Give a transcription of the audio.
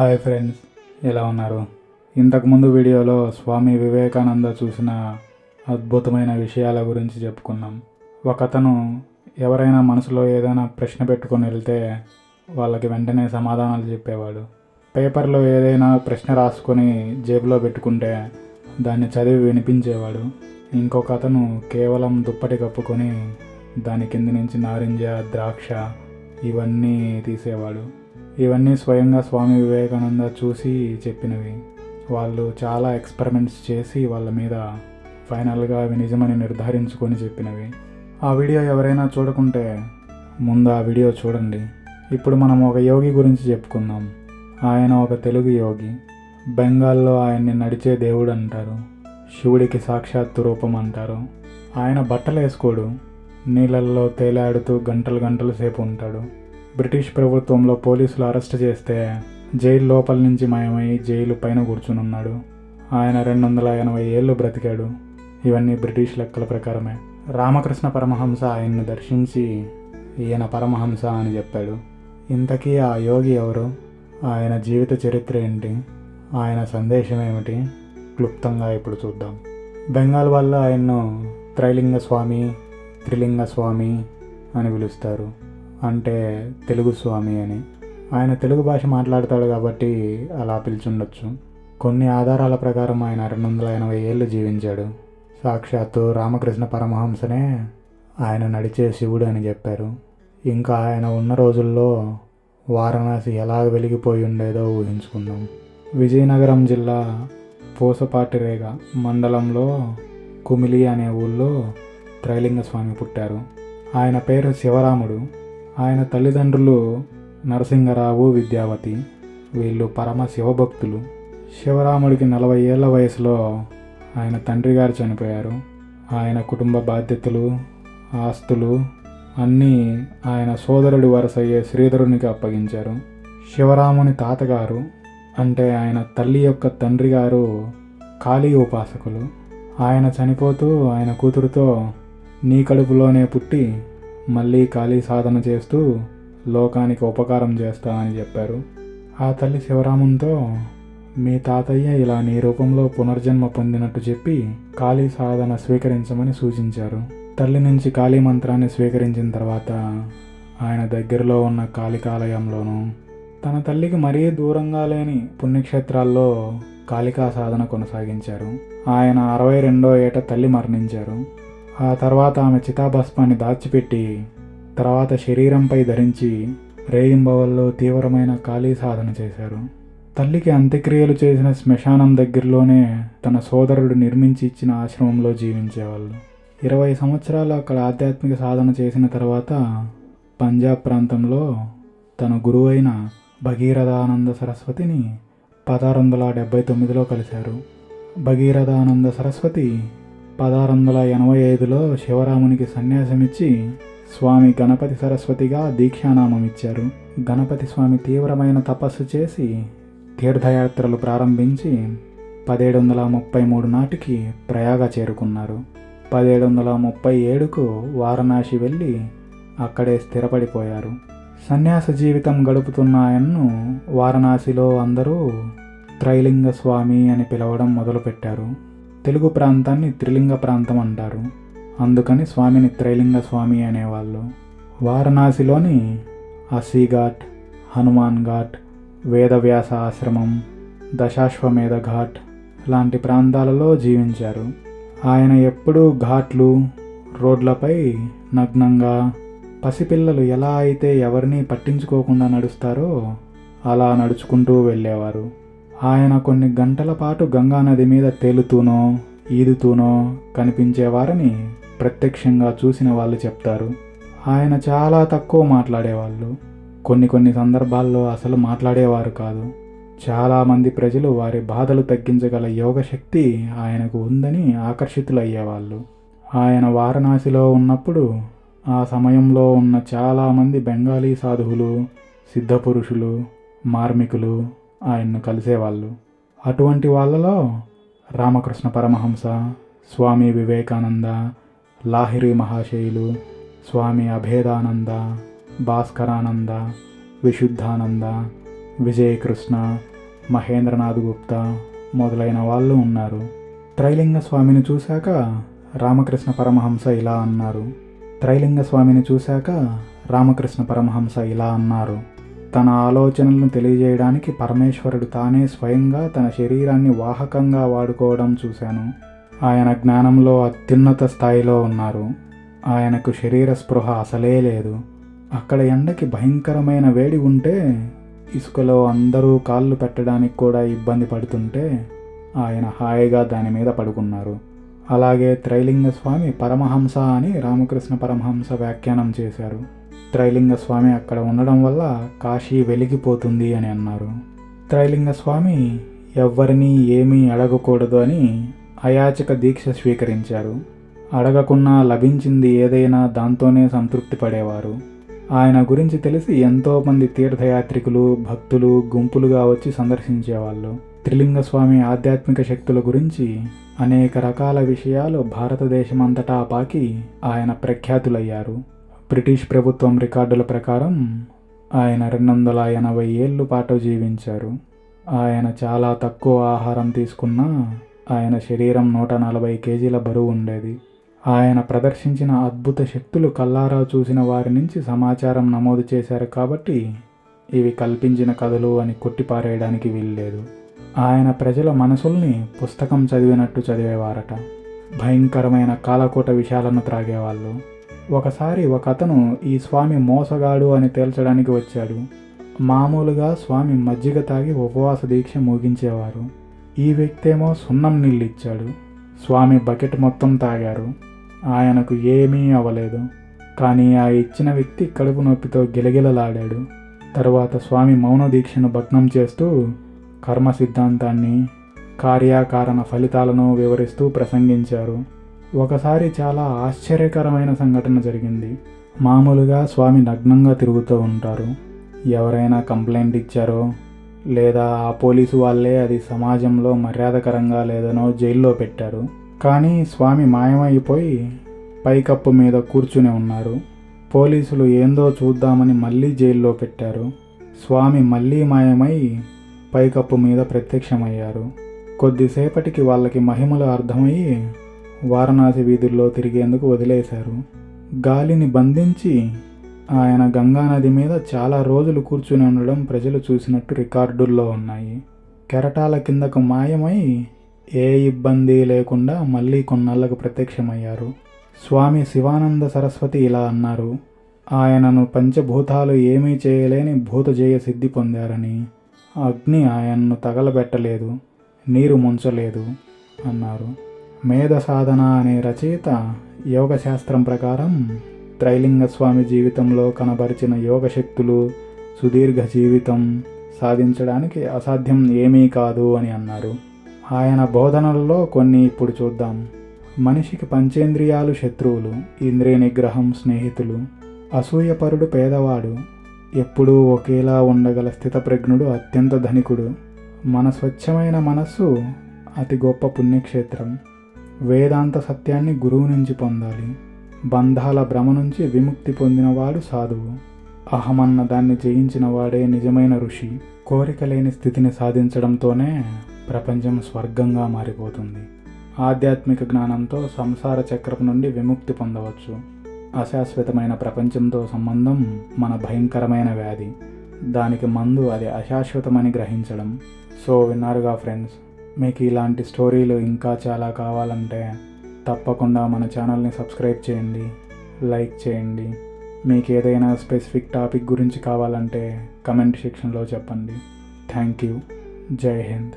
Hi friends ఎలా ఉన్నారు? ఇంతకుముందు వీడియోలో స్వామి వివేకానంద చూసిన అద్భుతమైన విషయాల గురించి చెప్పుకున్నాం. ఒకతను ఎవరైనా మనసులో ఏదైనా ప్రశ్న పెట్టుకొని వెళ్తే వాళ్ళకి వెంటనే సమాధానాలు చెప్పేవాడు. పేపర్లో ఏదైనా ప్రశ్న రాసుకొని జేబులో పెట్టుకుంటే దాన్ని చదివి వినిపించేవాడు. ఇంకొక అతను కేవలం దుప్పటి కప్పుకొని దాని కింద నుంచి నారింజ ద్రాక్ష ఇవన్నీ తీసేవాడు. ఇవన్నీ స్వయంగా స్వామి వివేకానంద చూసి చెప్పినవి. వాళ్ళు చాలా ఎక్స్పెరిమెంట్స్ చేసి వాళ్ళ మీద ఫైనల్గా అవి నిజమని నిర్ధారించుకొని చెప్పినవి. ఆ వీడియో ఎవరైనా చూడకుంటే ముందు ఆ వీడియో చూడండి. ఇప్పుడు మనం ఒక యోగి గురించి చెప్పుకుందాం. ఆయన ఒక తెలుగు యోగి. బెంగాల్లో ఆయన్ని నడిచే దేవుడు అంటారు. శివుడికి సాక్షాత్తు రూపం అంటారు. ఆయన బట్టలు వేసుకోడు నీళ్ళల్లో తేలాడుతూ గంటలు గంటల సేపు ఉంటాడు. బ్రిటిష్ ప్రభుత్వంలో పోలీసులు అరెస్ట్ చేస్తే జైలు లోపల నుంచి మాయమై జైలు పైన కూర్చుని ఉన్నాడు ఆయన రెండు వందల ఎనభై ఏళ్ళు బ్రతికాడు. ఇవన్నీ బ్రిటిష్ లెక్కల ప్రకారమే. రామకృష్ణ పరమహంస ఆయన్ను దర్శించి ఈయన పరమహంస అని చెప్పాడు. ఇంతకీ ఆ యోగి ఎవరు? ఆయన జీవిత చరిత్ర ఏంటి? ఆయన సందేశం ఏమిటి? క్లుప్తంగా ఇప్పుడు చూద్దాం. బెంగాల్ వాళ్ళు ఆయన్ను త్రైలింగ స్వామి త్రిలింగ స్వామి అని పిలుస్తారు. అంటే తెలుగు స్వామి అని. ఆయన తెలుగు భాష మాట్లాడతాడు కాబట్టి అలా పిలిచుండొచ్చు. కొన్ని ఆధారాల ప్రకారం ఆయన రెండు వందల ఎనభై ఏళ్ళు జీవించాడు. సాక్షాత్తు రామకృష్ణ పరమహంసనే ఆయన నడిచే శివుడు అని చెప్పారు. ఇంకా ఆయన ఉన్న రోజుల్లో వారణాసి ఎలా వెలిగిపోయి ఉండేదో ఊహించుకుందాం. విజయనగరం జిల్లా పూసపాటిరేగ మండలంలో కుమిలి అనే ఊళ్ళో త్రైలింగ స్వామి పుట్టారు. ఆయన పేరు శివరాముడు. ఆయన తల్లిదండ్రులు నరసింగరావు విద్యావతి వీళ్ళు పరమ శివభక్తులు. శివరాముడికి నలభై ఏళ్ళ వయసులో ఆయన తండ్రి గారు చనిపోయారు. ఆయన కుటుంబ బాధ్యతలు ఆస్తులు అన్నీ ఆయన సోదరుడి వరసయ్యే శ్రీధరునికి అప్పగించారు. శివరాముని తాతగారు అంటే ఆయన తల్లి యొక్క తండ్రి గారు కాళీ ఉపాసకులు. ఆయన చనిపోతూ ఆయన కూతురుతో నీ కడుపులోనే పుట్టి మళ్ళీ ఖాళీ సాధన చేస్తూ లోకానికి ఉపకారం చేస్తా అని చెప్పారు. ఆ తల్లి శివరామునితో మీ తాతయ్య ఇలా నీ రూపంలో పునర్జన్మ పొందినట్టు చెప్పి కాళీ సాధన స్వీకరించమని సూచించారు. తల్లి నుంచి కాళీ మంత్రాన్ని స్వీకరించిన తర్వాత ఆయన దగ్గరలో ఉన్న కాళికాలయంలోనూ తన తల్లికి మరీ దూరంగా లేని పుణ్యక్షేత్రాల్లో కాళికా సాధన కొనసాగించారు. ఆయన అరవై రెండో ఏట తల్లి మరణించారు. ఆ తర్వాత ఆమె చితాభస్మాన్ని దాచిపెట్టి తర్వాత శరీరంపై ధరించి రేయింబవల్లో తీవ్రమైన ఖాళీ సాధన చేశారు. తల్లికి అంత్యక్రియలు చేసిన శ్మశానం దగ్గరలోనే తన సోదరుడు నిర్మించి ఇచ్చిన ఆశ్రమంలో జీవించేవాళ్ళు. ఇరవై సంవత్సరాలు అక్కడ ఆధ్యాత్మిక సాధన చేసిన తర్వాత పంజాబ్ ప్రాంతంలో తన గురువైన భగీరథానంద సరస్వతిని పదహారు వందల డెబ్బై తొమ్మిదిలో కలిశారు. భగీరథానంద సరస్వతి పదహారు వందల ఎనభై ఐదులో శివరామునికి సన్యాసమిచ్చి స్వామి గణపతి సరస్వతిగా దీక్షానామం ఇచ్చారు. గణపతి స్వామి తీవ్రమైన తపస్సు చేసి తీర్థయాత్రలు ప్రారంభించి పదిహేడు వందల ముప్పై మూడు నాటికి ప్రయాగ చేరుకున్నారు. పదిహేడు వందల ముప్పై ఏడుకు వారణాసి వెళ్ళి అక్కడే స్థిరపడిపోయారు. సన్యాస జీవితం గడుపుతున్న ఆయన్ను వారణాసిలో అందరూ త్రైలింగ స్వామి అని పిలవడం మొదలుపెట్టారు. తెలుగు ప్రాంతాన్ని త్రిలింగ ప్రాంతం అంటారు. అందుకని స్వామిని త్రైలింగ స్వామి అనేవాళ్ళు. వారణాసిలోని అసీఘాట్ హనుమాన్ ఘాట్ వేదవ్యాస ఆశ్రమం దశాశ్వమేధ ఘాట్ లాంటి ప్రాంతాలలో జీవించారు. ఆయన ఎప్పుడూ ఘాట్లు రోడ్లపై నగ్నంగా పసిపిల్లలు ఎలా అయితే ఎవరిని పట్టించుకోకుండా నడుస్తారో అలా నడుచుకుంటూ వెళ్ళేవారు. ఆయన కొన్ని గంటల పాటు గంగానది మీద తేలుతూనో ఈదుతూనో కనిపించేవారని ప్రత్యక్షంగా చూసిన వాళ్ళు చెప్తారు. ఆయన చాలా తక్కువ మాట్లాడేవాళ్ళు. కొన్ని కొన్ని సందర్భాల్లో అసలు మాట్లాడేవారు కాదు. చాలామంది ప్రజలు వారి బాధలు తగ్గించగల యోగశక్తి ఆయనకు ఉందని ఆకర్షితులయ్యేవాళ్ళు. ఆయన వారణాసిలో ఉన్నప్పుడు ఆ సమయంలో ఉన్న చాలామంది బెంగాలీ సాధువులు సిద్ధపురుషులు మార్మికులు ఆయన్ను కలిసేవాళ్ళు. అటువంటి వాళ్ళలో రామకృష్ణ పరమహంస స్వామి వివేకానంద లాహిరి మహాశయులు స్వామి అభేదానంద భాస్కరానంద విశుద్ధానంద విజయకృష్ణ మహేంద్రనాథ్ గుప్తా మొదలైన వాళ్ళు ఉన్నారు. త్రైలింగ స్వామిని చూశాక రామకృష్ణ పరమహంస ఇలా అన్నారు. త్రైలింగ స్వామిని చూశాక రామకృష్ణ పరమహంస ఇలా అన్నారు. తన ఆలోచనలను తెలియజేయడానికి పరమేశ్వరుడు తానే స్వయంగా తన శరీరాన్ని వాహకంగా వాడుకోవడం చూశాను. ఆయన జ్ఞానంలో అత్యున్నత స్థాయిలో ఉన్నారు. ఆయనకు శరీర స్పృహ అసలే లేదు. అక్కడ ఎండకి భయంకరమైన వేడి ఉంటే ఇసుకలో అందరూ కాళ్ళు పెట్టడానికి కూడా ఇబ్బంది పడుతుంటే ఆయన హాయిగా దాని మీద పడుకున్నారు. అలాగే త్రైలింగ స్వామి పరమహంస అని రామకృష్ణ పరమహంస వ్యాఖ్యానం చేశారు. త్రైలింగ స్వామి అక్కడ ఉండడం వల్ల కాశీ వెలిగిపోతుంది అని అన్నారు. త్రైలింగ స్వామి ఎవ్వరినీ ఏమీ అడగకూడదు అని అయాచక దీక్ష స్వీకరించారు. అడగకున్నా లభించింది ఏదైనా దాంతోనే సంతృప్తి పడేవారు. ఆయన గురించి తెలిసి ఎంతోమంది తీర్థయాత్రికులు భక్తులు గుంపులుగా వచ్చి సందర్శించేవాళ్ళు. త్రిలింగస్వామి ఆధ్యాత్మిక శక్తుల గురించి అనేక రకాల విషయాలు భారతదేశమంతటా పాకి ఆయన ప్రఖ్యాతులయ్యారు. బ్రిటిష్ ప్రభుత్వం రికార్డుల ప్రకారం ఆయన రెండు వందల ఎనభై ఏళ్ళు పాటు జీవించారు. ఆయన చాలా తక్కువ ఆహారం తీసుకున్నా ఆయన శరీరం నూట నలభై కేజీల బరువు ఉండేది. ఆయన ప్రదర్శించిన అద్భుత శక్తులు కల్లారా చూసిన వారి నుంచి సమాచారం నమోదు చేశారు కాబట్టి ఇవి కల్పించిన కథలు అని కొట్టిపారేయడానికి వీల్లేదు. ఆయన ప్రజల మనసుల్ని పుస్తకం చదివినట్టు చదివేవారట. భయంకరమైన కాలకోట విషయాలను త్రాగేవాళ్ళు. ఒకసారి ఒక అతను ఈ స్వామి మోసగాడు అని తేల్చడానికి వచ్చాడు. మామూలుగా స్వామి మజ్జిగ తాగి ఉపవాస దీక్ష ముగించేవారు. ఈ వ్యక్తి ఏమో సున్నం నీళ్ళు ఇచ్చాడు స్వామి బకెట్ మొత్తం తాగారు. ఆయనకు ఏమీ అవ్వలేదు కానీ ఆ ఇచ్చిన వ్యక్తి కడుపు నొప్పితో గిలగిలలాడాడు. తరువాత స్వామి మౌన దీక్షను భగ్నం చేస్తూ కర్మ సిద్ధాంతాన్ని కార్యాకారణ ఫలితాలను వివరిస్తూ ప్రసంగించారు. ఒకసారి చాలా ఆశ్చర్యకరమైన సంఘటన జరిగింది. మామూలుగా స్వామి నగ్నంగా తిరుగుతూ ఉంటారు. ఎవరైనా కంప్లైంట్ ఇచ్చారో లేదా ఆ పోలీసు వాళ్ళే అది సమాజంలో మర్యాదకరంగా లేదనో జైల్లో పెట్టారు. కానీ స్వామి మాయమైపోయి పైకప్పు మీద కూర్చుని ఉన్నారు. పోలీసులు ఏందో చూద్దామని మళ్ళీ జైల్లో పెట్టారు. స్వామి మళ్ళీ మాయమై పైకప్పు మీద ప్రత్యక్షమయ్యారు. కొద్దిసేపటికి వాళ్ళకి మహిమలు అర్థమయ్యి వారణాసి వీధుల్లో తిరిగేందుకు వదిలేశారు. గాలిని బంధించి ఆయన గంగానది మీద చాలా రోజులు కూర్చుని ఉండడం ప్రజలు చూసినట్టు రికార్డుల్లో ఉన్నాయి. కెరటాల కిందకు మాయమై ఏ ఇబ్బంది లేకుండా మళ్ళీ కొన్నాళ్ళకు ప్రత్యక్షమయ్యారు. స్వామి శివానంద సరస్వతి ఇలా అన్నారు ఆయనను పంచభూతాలు ఏమీ చేయలేని భూతజయ సిద్ధి పొందారని. అగ్ని ఆయన్ను తగలబెట్టలేదు నీరు ముంచలేదు అన్నారు. మేధ సాధన అనే రచయిత యోగ శాస్త్రం ప్రకారం త్రైలింగ స్వామి జీవితంలో కనబరిచిన యోగ శక్తులు సుదీర్ఘ జీవితం సాధించడానికి అసాధ్యం ఏమీ కాదు అని అన్నారు. ఆయన బోధనల్లో కొన్ని ఇప్పుడు చూద్దాం. మనిషికి పంచేంద్రియాలు శత్రువులు ఇంద్రియ నిగ్రహం స్నేహితులు అసూయపరుడు పేదవాడు ఎప్పుడూ ఒకేలా ఉండగల స్థితప్రజ్ఞుడు అత్యంత ధనికుడు మన స్వచ్ఛమైన మనస్సు అతి గొప్ప పుణ్యక్షేత్రం. వేదాంత సత్యాన్ని గురువు నుంచి పొందాలి. బంధాల భ్రమ నుంచి విముక్తి పొందినవాడు సాధువు. అహమన్న దాన్ని జయించిన వాడే నిజమైన ఋషి. కోరిక లేని స్థితిని సాధించడంతోనే ప్రపంచం స్వర్గంగా మారిపోతుంది. ఆధ్యాత్మిక జ్ఞానంతో సంసార చక్రం నుండి విముక్తి పొందవచ్చు. అశాశ్వతమైన ప్రపంచంతో సంబంధం మన భయంకరమైన వ్యాధి. దానికి మందు అది అశాశ్వతమని గ్రహించడం. సో విన్నారుగా ఫ్రెండ్స్? మీకు ఇలాంటి స్టోరీలు ఇంకా చాలా కావాలంటే తప్పకుండా మన ఛానల్ని సబ్స్క్రైబ్ చేయండి లైక్ చేయండి. మీకు ఏదైనా స్పెసిఫిక్ టాపిక్ గురించి కావాలంటే కమెంట్ సెక్షన్లో చెప్పండి. Thank you. జై హింద్.